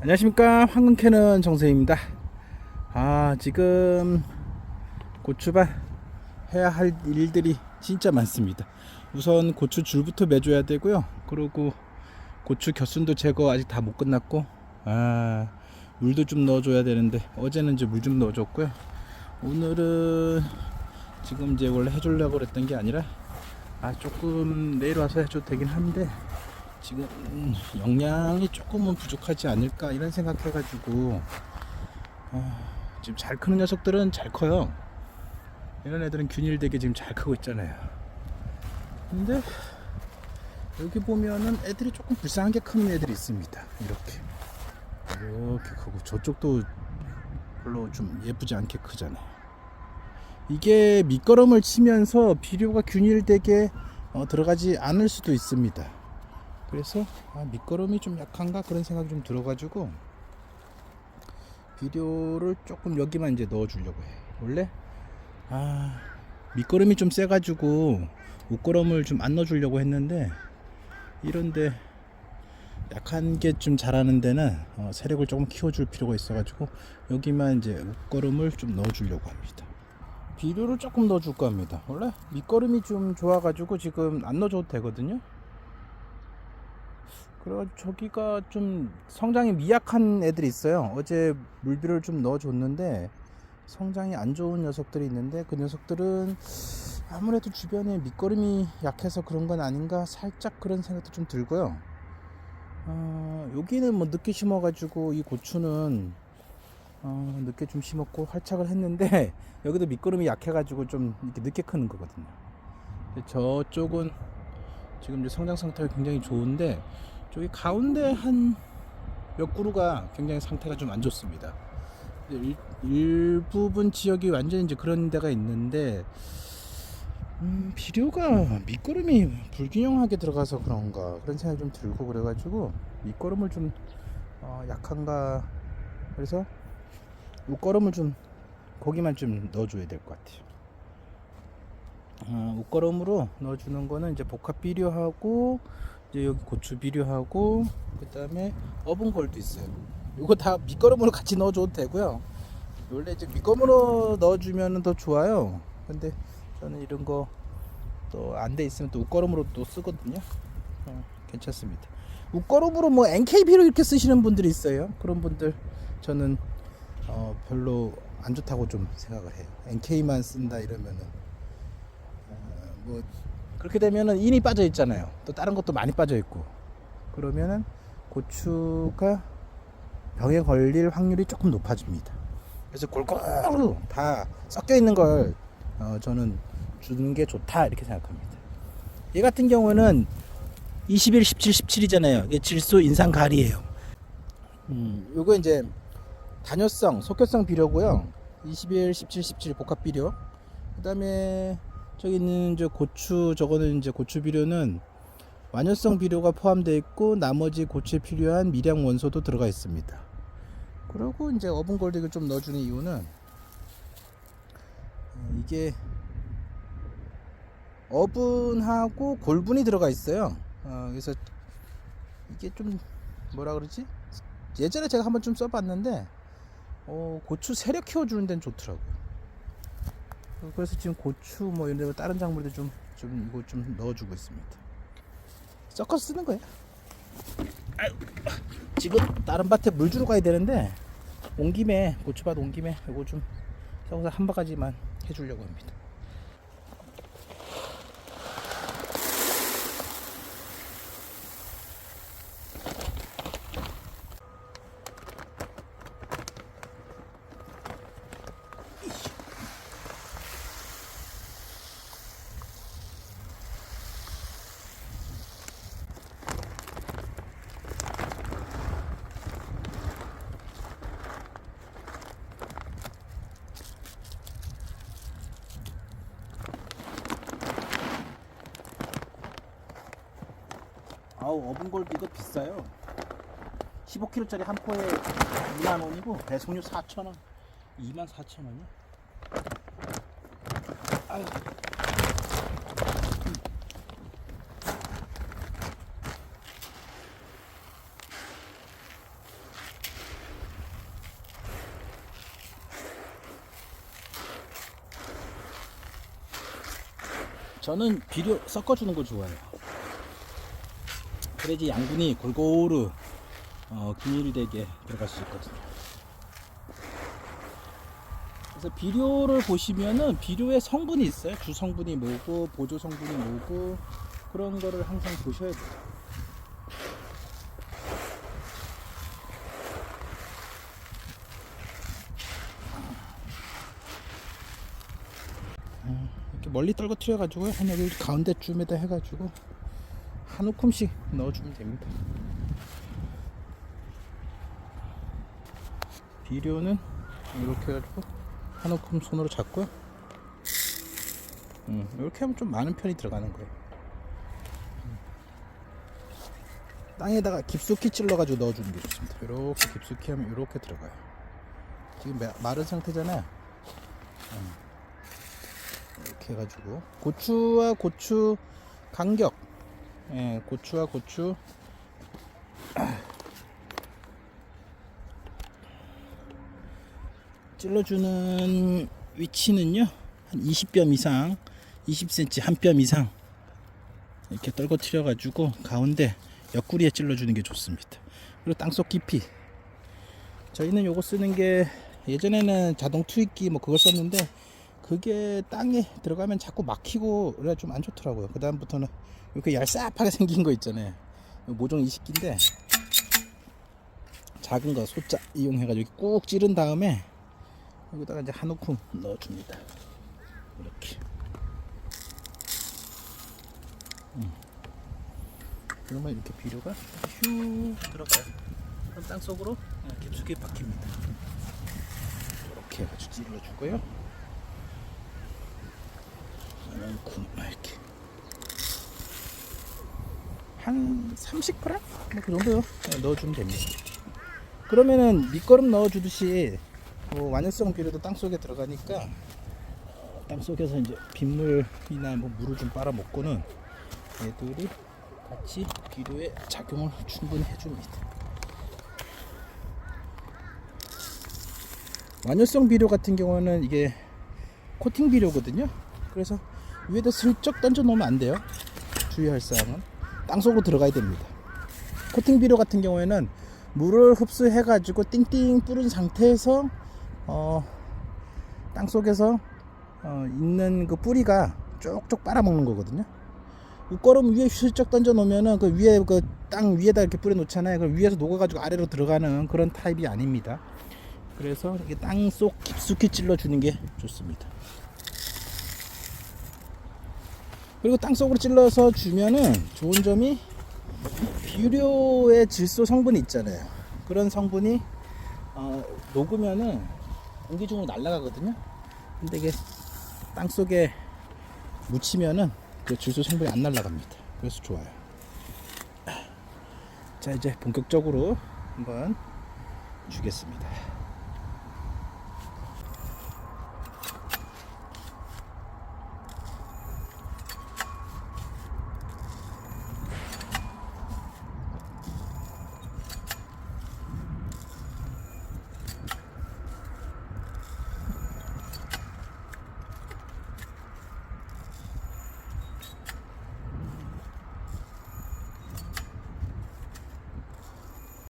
안녕하십니까. 황금캐는 정세입니다. 아 지금 고추밭 해야 할 일들이 진짜 많습니다. 우선 고추 줄부터 매줘야 되고요. 그리고 고추 겨순도 제거 아직 다 못 끝났고 아 물도 좀 넣어줘야 되는데 어제는 이제 물 좀 넣어줬고요. 오늘은 지금 이제 원래 해주려고 그랬던 게 아니라 아 조금 내일 와서 해줘도 되긴 한데 지금 음, 영양이 조금은 부족하지 않을까 이런 생각해가지고 아, 지금 잘 크는 녀석들은 잘 커요. 이런 애들은 균일되게 지금 잘 크고 있잖아요. 근데 여기 보면은 애들이 조금 불쌍하게 큰 애들이 있습니다. 이렇게 이렇게 크고 저쪽도 별로 좀 예쁘지 않게 크잖아요. 이게 밑거름을 치면서 비료가 균일되게 어, 들어가지 않을 수도 있습니다. 그래서 아, 밑거름이 좀 약한가 그런 생각이 좀 들어가지고 비료를 조금 여기만 이제 넣어주려고 해. 원래 아 밑거름이 좀 세가지고 옷거름을 좀 안 넣어주려고 했는데 이런데 약한 게 좀 자라는 데는 어, 세력을 조금 키워줄 필요가 있어가지고 여기만 이제 옷거름을 좀 넣어주려고 합니다. 비료를 조금 넣어줄까 합니다. 원래 밑거름이 좀 좋아가지고 지금 안 넣어줘도 되거든요. 그래가지고 저기가 좀 성장이 미약한 애들이 있어요. 어제 물비를 좀 넣어줬는데 성장이 안 좋은 녀석들이 있는데 그 녀석들은 아무래도 주변에 밑거름이 약해서 그런 건 아닌가 살짝 그런 생각도 좀 들고요. 어, 여기는 뭐 늦게 심어가지고 이 고추는 어, 늦게 좀 심었고 활착을 했는데 여기도 밑거름이 약해가지고 좀 이렇게 늦게 크는 거거든요. 저쪽은 지금 이제 성장 상태가 굉장히 좋은데 저기 가운데 한 몇 그루가 굉장히 상태가 좀 안 좋습니다. 일, 일부분 지역이 완전히 이제 그런 데가 있는데 음, 비료가 밑거름이 불균형하게 들어가서 그런가 그런 생각이 좀 들고 그래가지고 밑거름을 좀 어, 약한가 그래서 옷거름을 좀 거기만 좀 넣어줘야 될 것 같아요. 어, 옷거름으로 넣어주는 거는 이제 복합 비료하고 이제 여기 고추 비료하고 그다음에 어분골도 있어요. 이거 다 밑거름으로 같이 넣어줘도 되고요. 원래 이제 밑거름으로 넣어주면 더 좋아요. 근데 저는 이런 거 또 안 돼 있으면 또 옷거름으로 또 쓰거든요. 어, 괜찮습니다. 옷거름으로 뭐 NK 비료 이렇게 쓰시는 분들이 있어요. 그런 분들 저는 어, 별로 안 좋다고 좀 생각을 해요. NK만 쓴다 이러면은 어, 뭐 그렇게 되면은 인이 빠져 있잖아요. 또 다른 것도 많이 빠져 있고 그러면은 고추가 병에 걸릴 확률이 조금 높아집니다. 그래서 골고루 다 섞여 있는 걸 어, 저는 주는 게 좋다 이렇게 생각합니다. 얘 같은 경우는 21, 17, 17이잖아요. 이게 질소 인상 가리예요. 음, 요거 이제 단효성, 속효성 비료고요. 21, 17, 17 복합 비료. 그다음에 저기 있는 저 고추 저거는 이제 고추 비료는 완효성 비료가 포함되어 있고 나머지 고추에 필요한 미량 원소도 들어가 있습니다. 그리고 이제 어분 골드를 좀 넣어주는 이유는 어, 이게 어분하고 골분이 들어가 있어요. 어, 그래서 이게 좀 뭐라 그러지? 예전에 제가 한번 좀 써봤는데 어, 고추 세력 키워주는 데는 좋더라고요. 그래서 지금 고추 뭐 이런 데 다른 작물도 좀, 좀 이거 좀 넣어주고 있습니다. 섞어서 쓰는 거예요. 아유, 지금 다른 밭에 물 주러 가야 되는데 온 김에 고추밭 온 김에 이거 좀 섞어서 한 바가지만 해주려고 합니다. 아우 어분골드 이거 비싸요. 15kg짜리 한 포에 2만원이고 배송료 4천원. 2만 4천원이요? 저는 비료 섞어주는 거 좋아해요. 그래야지 양분이 골고루 어, 균일이 되게 들어갈 수 있거든요. 그래서 비료를 보시면은 비료의 성분이 있어요. 주 성분이 뭐고 보조 성분이 뭐고 그런 거를 항상 보셔야 돼요. 이렇게 멀리 떨궈뜨려 가지고 한 여기 가운데쯤에다 해가지고 한 움큼씩 넣어주면 됩니다. 비료는 이렇게 해가지고 한 움큼 손으로 잡고요. 음, 이렇게 하면 좀 많은 편이 들어가는 거예요. 음. 땅에다가 깊숙이 찔러가지고 넣어주는 게 좋습니다. 이렇게 깊숙이 하면 이렇게 들어가요. 지금 마- 마른 상태잖아요. 이렇게 해가지고 고추와 고추 간격 예, 고추와 고추. 찔러주는 위치는요 한 20뼘 이상 20cm 한 뼘 이상 이렇게 떨궈뜨려 가지고 가운데 옆구리에 찔러주는 게 좋습니다. 그리고 땅속 깊이. 저희는 요거 쓰는 게 예전에는 자동 투입기 뭐 그걸 썼는데 그게 땅에 들어가면 자꾸 막히고 그래 좀 안 좋더라고요. 그 다음부터는 이렇게 얄쌉하게 생긴 거 있잖아요. 모종 20기인데 작은 거 소자 이용해가지고 꾹 찌른 다음에 여기다가 이제 한 움큼 넣어줍니다. 이렇게. 음. 그러면 이렇게 비료가 휴 들어가요. 그럼 땅 속으로 깊숙이 박힙니다. 이렇게 해가지고 찔러주고요. 이만큼 이렇게 한 30g? 뭐그 정도 넣어주면 됩니다. 그러면은 밑거름 넣어주듯이 뭐 완연성 비료도 땅 속에 들어가니까 어, 땅 속에서 이제 빗물이나 뭐 물을 좀 빨아먹고는 얘들이 같이 비료에 작용을 충분히 해줍니다. 완연성 비료 같은 경우는 이게 코팅 비료거든요. 그래서 위에다 슬쩍 던져 놓으면 안 돼요. 주의할 사항은 땅속으로 들어가야 됩니다. 코팅 비료 같은 경우에는 물을 흡수해 가지고 띵띵 뿌린 상태에서 어, 땅 속에서 어, 있는 그 뿌리가 쪽쪽 빨아먹는 거거든요. 웃거름 위에 슬쩍 던져 놓으면은 그 위에 그 땅 위에다 이렇게 뿌려 놓잖아요. 그 위에서 녹아가지고 아래로 들어가는 그런 타입이 아닙니다. 그래서 이게 땅 속 깊숙이 찔러 주는 게 좋습니다. 그리고 땅 속으로 찔러서 주면은 좋은 점이 비료의 질소 성분이 있잖아요. 그런 성분이 어, 녹으면은 공기 중으로 날아가거든요. 근데 이게 땅 속에 묻히면은 그 질소 성분이 안 날아갑니다. 그래서 좋아요. 자 이제 본격적으로 한번 주겠습니다.